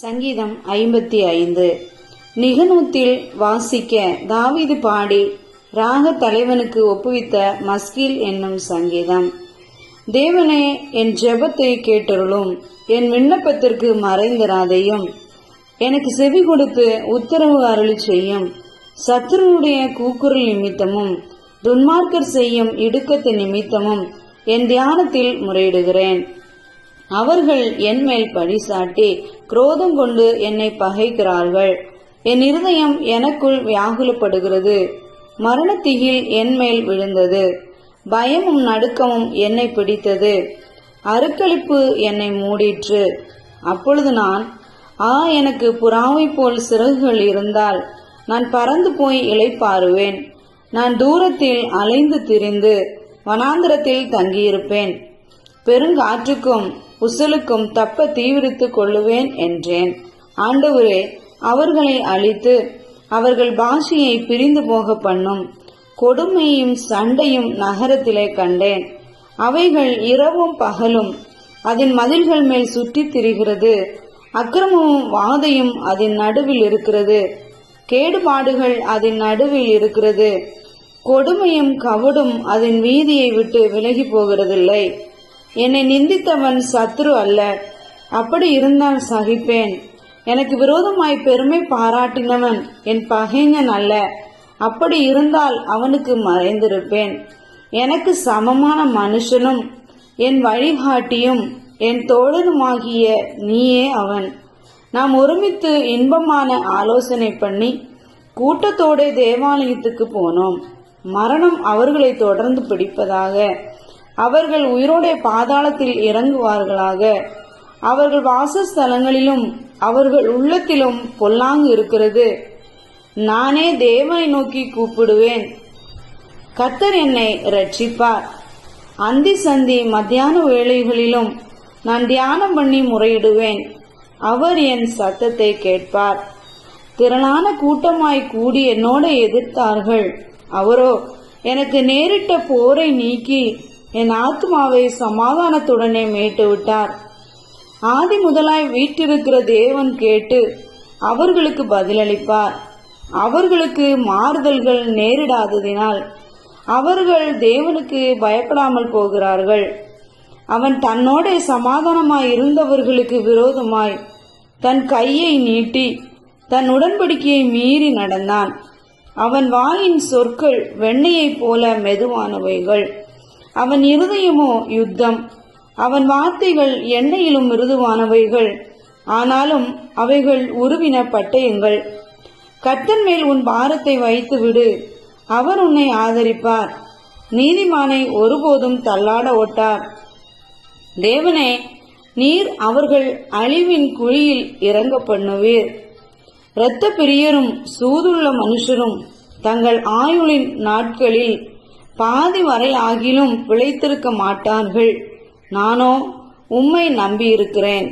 சங்கீதம் ஐம்பத்தி ஐந்து. நிகனூத்தில் வாசிக்க தாவீது பாடி ராக தலைவனுக்கு ஒப்புவித்த மஸ்கில் என்னும் சங்கீதம். தேவனே என் ஜெபத்தை கேட்டருளும். என் விண்ணப்பத்திற்கு மறைந்திராதையும். எனக்கு செவி கொடுத்து உத்தரவு அருளி செய்யும். சத்ருனுடைய கூக்குரல் நிமித்தமும் துன்மார்க்கர் செய்யும் இடுக்கத்து நிமித்தமும் என் தியானத்தில் முறையிடுகிறேன். அவர்கள் என் மேல் பழி சாட்டி குரோதம் கொண்டு என்னை பகைக்கிறார்கள். என் இருதயம் எனக்குள் வியாகுலப்படுகிறது. மரணத்திகில் என் மேல் விழுந்தது. பயமும் நடுக்கமும் என்னை பிடித்தது. அருக்களிப்பு என்னை மூடிற்று. அப்பொழுது நான் ஆ எனக்கு புறாவை போல் சிறகுகள் இருந்தால் நான் பறந்து போய் இளைப்பாறுவேன். நான் தூரத்தில் அலைந்து திரிந்து வனாந்திரத்தில் தங்கியிருப்பேன். பெருங்காற்றுக்கும் உசலுக்கும் தப்ப தீவிரித்துக் கொள்ளுவேன் என்றேன். ஆண்டவரே அவர்களை அழித்து அவர்கள் பாஷையை பிரிந்து போக பண்ணும். கொடுமையும் சண்டையும் நகரத்திலே கண்டேன். அவைகள் இரவும் பகலும் அதன் மதில்கள் மேல் சுற்றித் திரிகிறது. அக்கிரமமும் வாதையும் அதன் நடுவில் இருக்கிறது. கேடுபாடுகள் அதன் நடுவில் இருக்கிறது. கொடுமையும் கவடும் அதன் வீதியை விட்டு விலகி போகிறதில்லை. என்னை நிந்தித்தவன் சத்ரு அல்ல. அப்படி இருந்தால் சகிப்பேன். எனக்கு விரோதமாய் பெருமை பாராட்டினவன் என் பகைஞன் அல்ல. அப்படி இருந்தால் அவனுக்கு மறைந்திருப்பேன். எனக்கு சமமான மனுஷனும் என் வழிகாட்டியும் என் தோழனுமாகிய நீயே அவன். நாம் ஒருமித்து இன்பமான ஆலோசனை பண்ணி கூட்டத்தோட தேவாலயத்துக்கு போனோம். மரணம் அவர்களை தொடர்ந்து பிடிப்பதாக அவர்கள் உயிரோடைய பாதாளத்தில் இறங்குவார்களாக. அவர்கள் வாசஸ்தலங்களிலும் அவர்கள் உள்ளத்திலும் பொல்லாங்கு இருக்கிறது. நானே தேவனை நோக்கி கூப்பிடுவேன். கத்தர் என்னை ரட்சிப்பார் அந்தி சந்தி மத்தியான வேளைகளிலும் நான் தியானம் பண்ணி முறையிடுவேன். அவர் என் சத்தத்தை கேட்பார். திரளான கூட்டமாய் கூடி என்னோட எதிர்த்தார்கள். அவரோ எனக்கு நேரிட்ட போரை நீக்கி என் ஆத்மாவை சமாதானத்துடனே மீட்டு விட்டார். ஆதி முதலாய் வீட்டிருக்கிற தேவன் கேட்டு அவர்களுக்கு பதிலளிப்பார். அவர்களுக்கு மாறுதல்கள் நேரிடாததினால் அவர்கள் தேவனுக்கு பயப்படாமல் போகிறார்கள். அவன் தன்னோட சமாதானமாய் இருந்தவர்களுக்கு விரோதமாய் தன் கையை நீட்டி தன் உடன்படிக்கையை மீறி நடந்தான். அவன் வாயின் சொற்கள் வெண்ணையைப் போல மெதுவானவைகள். அவன் இருதயமோ யுத்தம். அவன் வார்த்தைகள் எண்ணெயிலும் மிருதுவானவைகள். ஆனாலும் அவைகள் உருவின பட்டயங்கள். கத்தன் மேல் உன் பாரத்தை வைத்து விடு அவர் உன்னை ஆதரிப்பார். நீதிமானை ஒருபோதும் தள்ளாட ஒட்டார். தேவனே நீர் அவர்கள் அழிவின் குழியில் இறங்க பண்ணுவீர் இரத்த பிரியரும் சூதுள்ள மனுஷரும் தங்கள் ஆயுளின் நாட்களில் பாதி வரை ஆகிலும் பிழைத்திருக்க மாட்டார்கள். நானோ உம்மை நம்பியிருக்கிறேன்.